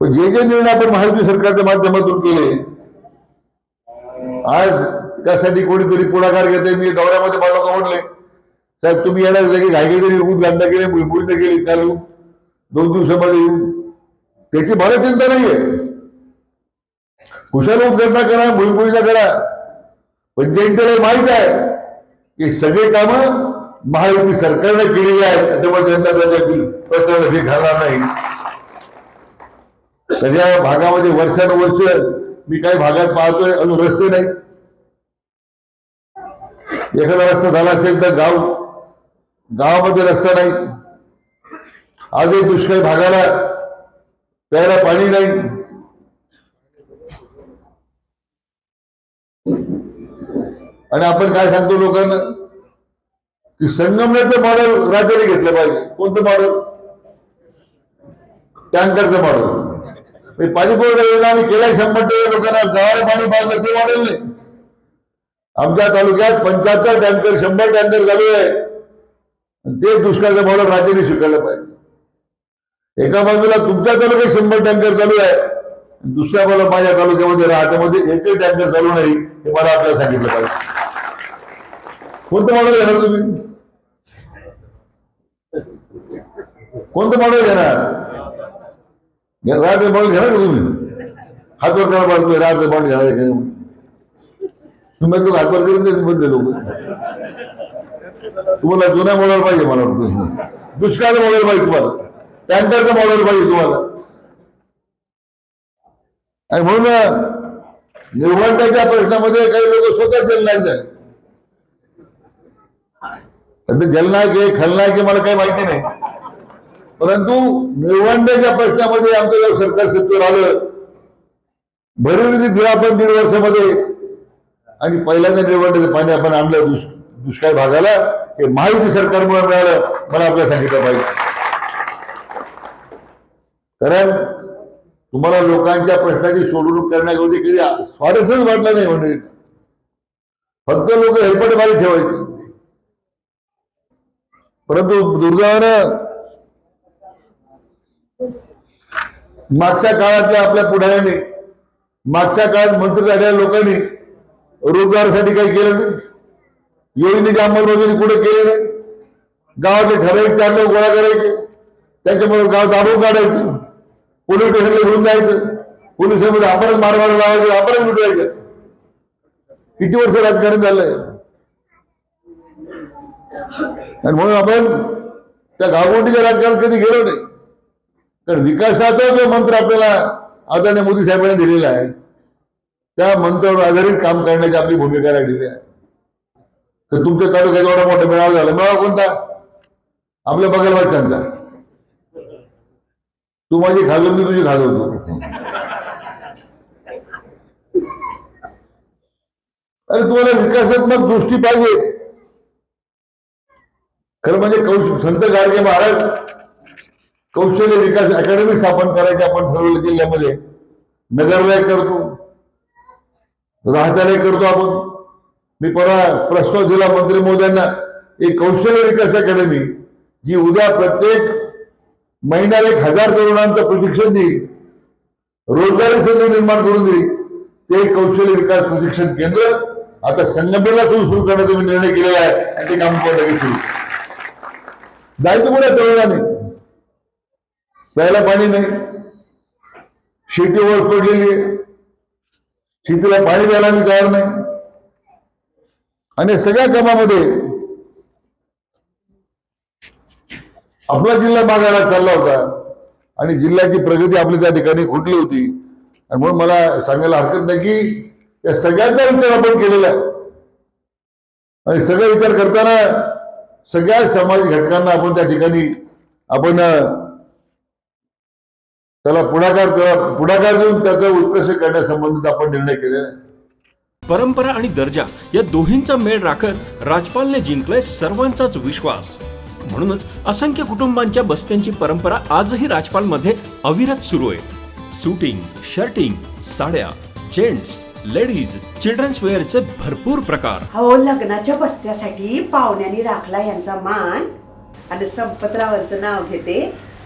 पण जे जे निर्णय आपण महायुती सरकारच्या माध्यमातून केले आज त्यासाठी कोणीतरी पुढाकार घेते मी दौऱ्यामध्ये मला का म्हटले. साहेब तुम्ही येणार की घाई तरी उद्घाटन केले मुंबईने केली काल येऊन दोन दिवसामध्ये येऊन. त्याची मला चिंता नाहीये. कुशाल उद्घाटना करा भुईभुईला करा. पण जनतेला माहीत आहे की सगळे कामं महायुती सरकारने केलेली आहेत त्यामुळे जनता त्याच्या प्रचाराला हे घालणार नाही. सगळ्या भागामध्ये वर्षानुवर्ष मी काही भागात पाहतोय अजून रस्ते नाही. एखादा रस्ता झाला असेल तर गाव गावामध्ये रस्ता नाही. आजही दुष्काळी भागाला प्यायला पाणी नाही. आणि आपण काय सांगतो लोकांना? की संगमनेरचं मॉडेल राज्याने घेतलं पाहिजे. कोणतं मॉडेल टँकरचं मॉडेल पाणी पुरवठा योजना आम्ही केल्या शंभर टक्के लोकांना गावाला पाणी पाजलं ते मॉडेल नाही. आमच्या तालुक्यात पंच्याहत्तर टँकर शंभर टँकर चालू आहे. आणि ते दुष्काळचं मॉडेल राज्याने स्वीकारलं पाहिजे. एका बाजूला तुमच्या तालुक्यात शंभर टँकर चालू आहे दुसऱ्या बाजूला माझ्या तालुक्यामध्ये राहत्यामध्ये म्हणजे एकही टँकर चालू नाही हे मला आपल्याला सांगितलं पाहिजे. कोणतं मॉडेल घेणार तुम्ही? कोणतं मॉडेल घेणार? राज्य बॉल घेणार का तुम्ही हातवर करा बॉल तुम्ही राज बॉल घेणार तुम्ही लोक हातवर करून देत बदले लोक तुम्हाला जुन्या मॉडेल पाहिजे मला वाटतं दुष्काळ मॉडेल पाहिजे तुम्हाला टँकरचं मॉडेल पाहिजे तुम्हाला आणि म्हणून निवडण्याच्या प्रश्नामध्ये काही लोक स्वतः जलनायक झाले जलनायक आहे खलनायक हे मला काही माहिती नाही परंतु निवडण्याच्या प्रश्नामध्ये आमचं जेव्हा सरकार सत्तेवर आलं भरवली दिलं आपण दीड वर्षामध्ये आणि पहिल्यांदा निवडण्याचं पाणी आपण आणलं दुष् दुष्काळ भागाला हे महायुती सरकारमुळे मिळालं मला आपल्याला सांगितलं पाहिजे. कारण तुम्हाला लोकांच्या प्रश्नाची सोडवणूक करण्याऐवजी कधी स्वारस्यच वाटलं नाही म्हणजे फक्त लोक हेल्पट बाहेर ठेवायचे. परंतु दुर्दैवानं मागच्या काळातल्या आपल्या पुढाऱ्याने मागच्या काळात मंत्री झालेल्या लोकांनी रोजगारासाठी काही केलं नाही. योजनेची अंमलबजावणी कुठे केली नाही. गावाचे ठराविक चार लोक गोळा करायचे. त्याच्यामुळे गाव दाबून काढायचं. पोलीस स्टेशनला घेऊन जायचं. पोलिसांमध्ये आपणच मारवाड लावायचं आपणच लुटवायचं. किती वर्ष राजकारण झालंय? आणि म्हणून आपण त्या गावगोटीच्या राजकारणात कधी गेलो नाही. कारण विकासाचा जो मंत्र आपल्याला आदरणीय मोदी साहेबांनी दिलेला आहे त्या मंत्रावर आधारित काम करण्याची आपली भूमिका राहिलेली आहे. तर तुमच्या तालुक्यात एवढा मोठा मेळावा झाला. मेळावा कोणता? आपल्या बगलवाच्यांचा तू माझी खाजव मी तुझी खाजवतो अरे तुम्हाला विकासात्मक दृष्टी पाहिजे. खरं म्हणजे कौश संत गाडगे महाराज कौशल्य विकास अकॅडमी स्थापन करायची आपण ठरवलं जिल्ह्यामध्ये. नगरलय करतो. राहतालय करतो आपण. मी परवा प्रस्ताव दिला मंत्री मोद्यांना एक कौशल्य विकास अकॅडमी जी उद्या प्रत्येक महिन्याला एक हजार तरुणांचं प्रशिक्षण देईल. रोजगारी संधी निर्माण करून देईल. ते कौशल्य विकास प्रशिक्षण केंद्र. आता संगमेला सुरू करण्याचा मी निर्णय केलेला आहे. आणि ते काम लगेच सुरू जायचं कुठे तरुणाने? प्यायला पाणी नाही. शेती वर पडलेली आहे. शेतीला पाणी द्यायला मी तयार नाही. आणि सगळ्या कामामध्ये आपला जिल्हा मागायला चालला होता. आणि जिल्ह्याची प्रगती आपली त्या ठिकाणी खुटली होती. आणि म्हणून मला सांगायला हरकत नाही की या सगळ्यांचा विचार आपण केलेला आहे. आणि सगळा विचार करताना सगळ्या समाज घटकांना आपण त्या ठिकाणी आपण त्याला पुढाकार त्याला पुढाकार देऊन त्याचा उत्कर्ष करण्यासंबंधित आपण निर्णय केलेला आहे परंपरा आणि दर्जा या दोहींचा मेळ राखत राजपालने जिंकलाय सर्वांचाच विश्वास. म्हणूनच असंख्य कुटुंबांच्या बस्त्यांची परंपरा आजही राजपालमध्ये अविरत सुरू आहे. सुटिंग शर्टिंग साड्या जेंट्स लेडीज चिल्ड्रन्स वेअरचे भरपूर प्रकार. हो लग्नाच्या बस्त्यासाठी पाहुण्यांनी राखला यांचा मान. आणि संपतरावांचं नाव घेते